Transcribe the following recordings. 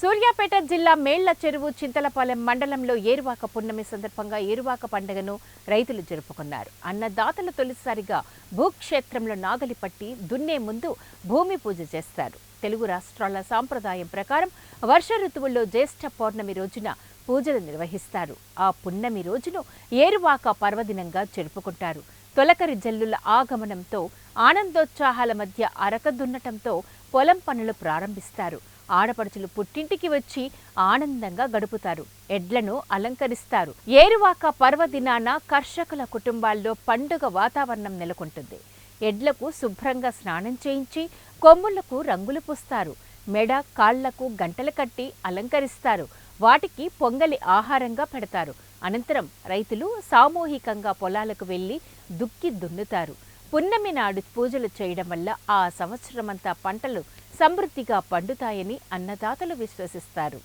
సూర్యాపేట జిల్లా మేళ్ళ చెరువు చింతలపాలెం మండలంలో ఏరువాక పున్నమి సందర్భంగా ఏరువాక పండుగను రైతులు జరుపుకున్నారు. అన్నదాతలు తొలిసారిగా భూక్షేత్రంలో నాగలి పట్టి దున్నే ముందు భూమి పూజ చేస్తారు. తెలుగు రాష్ట్రాల సాంప్రదాయం ప్రకారం వర్ష ఋతువుల్లో జ్యేష్ఠ పౌర్ణమి రోజున పూజలు నిర్వహిస్తారు. ఆ పున్నమి రోజును ఏరువాక పర్వదినంగా జరుపుకుంటారు. తొలకరి జల్లుల ఆగమనంతో ఆనందోత్సాహాల మధ్య అరక దున్నటంతో పొలం పనులు ప్రారంభిస్తారు. ఆడపడుచులు పుట్టింటికి వచ్చి ఆనందంగా గడుపుతారు. ఎడ్లను అలంకరిస్తారు. ఏరువాక పర్వదినాన కర్షకుల కుటుంబాల్లో పండుగ వాతావరణం నెలకొంటుంది. ఎడ్లకు శుభ్రంగా స్నానం చేయించి కొమ్ములకు రంగులు పూస్తారు. మెడ కాళ్ళకు గంటలు కట్టి అలంకరిస్తారు. వాటికి పొంగలి ఆహారంగా పెడతారు. అనంతరం రైతులు సామూహికంగా పొలాలకు వెళ్ళి దుక్కి దున్నుతారు. పున్నమి నాడు పూజలు చేయడం వల్ల ఆ సంవత్సరమంతా పంటలు సమృద్ధిగా పండుతాయని అన్నదాతలు విశ్వసిస్తారు.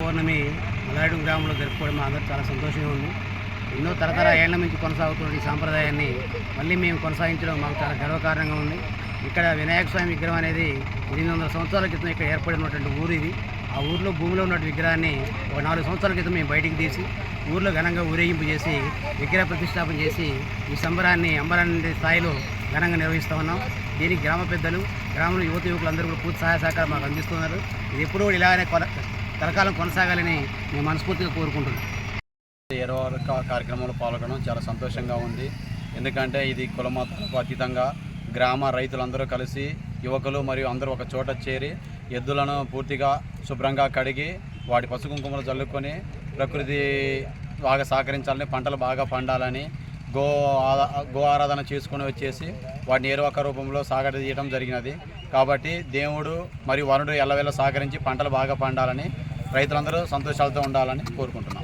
పౌర్ణమి మలాడు గ్రామంలో జరుపుకోవడం అందరూ చాలా సంతోషంగా ఉంది. ఎన్నో తరతర ఏళ్ళ నుంచి కొనసాగుతున్న ఈ సాంప్రదాయాన్ని మళ్ళీ మేము కొనసాగించడం మాకు చాలా గర్వకారణంగా ఉంది. ఇక్కడ వినాయక స్వామి విగ్రహం అనేది ఎనిమిది వందల సంవత్సరాల క్రితం ఇక్కడ ఏర్పడినటువంటి ఊరు ఇది. ఆ ఊర్లో భూమిలో ఉన్న విగ్రహాన్ని ఒక నాలుగు సంవత్సరాల క్రితం మేము బయటికి తీసి ఊర్లో ఘనంగా ఊరేగింపు చేసి విగ్రహ ప్రతిష్టాపన చేసి ఈ సంబరాన్ని అంబరాన్ని స్థాయిలో ఘనంగా నిర్వహిస్తూ ఉన్నాం. దీనికి గ్రామ పెద్దలు గ్రామంలో యువత యువకులందరూ కూడా పూర్తి సహాయ సహకారం మాకు అందిస్తున్నారు. ఇది ఎప్పుడూ కూడా ఇలాగనే కొన కొనసాగాలని మేము మనస్ఫూర్తిగా కోరుకుంటున్నాం. ఏరవారు కార్యక్రమంలో పాల్గొనడం చాలా సంతోషంగా ఉంది. ఎందుకంటే ఇది కులమతాలకు అతీతంగా గ్రామ రైతులందరూ కలిసి యువకులు మరియు అందరూ ఒక చోట చేరి ఎద్దులను పూర్తిగా శుభ్రంగా కడిగి వాటి పసుపు కుంకుమలు చల్లుకొని ప్రకృతి బాగా సహకరించాలని పంటలు బాగా పండాలని గో గో ఆరాధన చేసుకొని వచ్చేసి వాటిని ఏరువాక రూపంలో సాగట తీయడం జరిగినది. కాబట్టి దేవుడు మరియు వరుడు ఎల్లవేళ సహకరించి పంటలు బాగా పండాలని రైతులందరూ సంతోషాలతో ఉండాలని కోరుకుంటున్నాను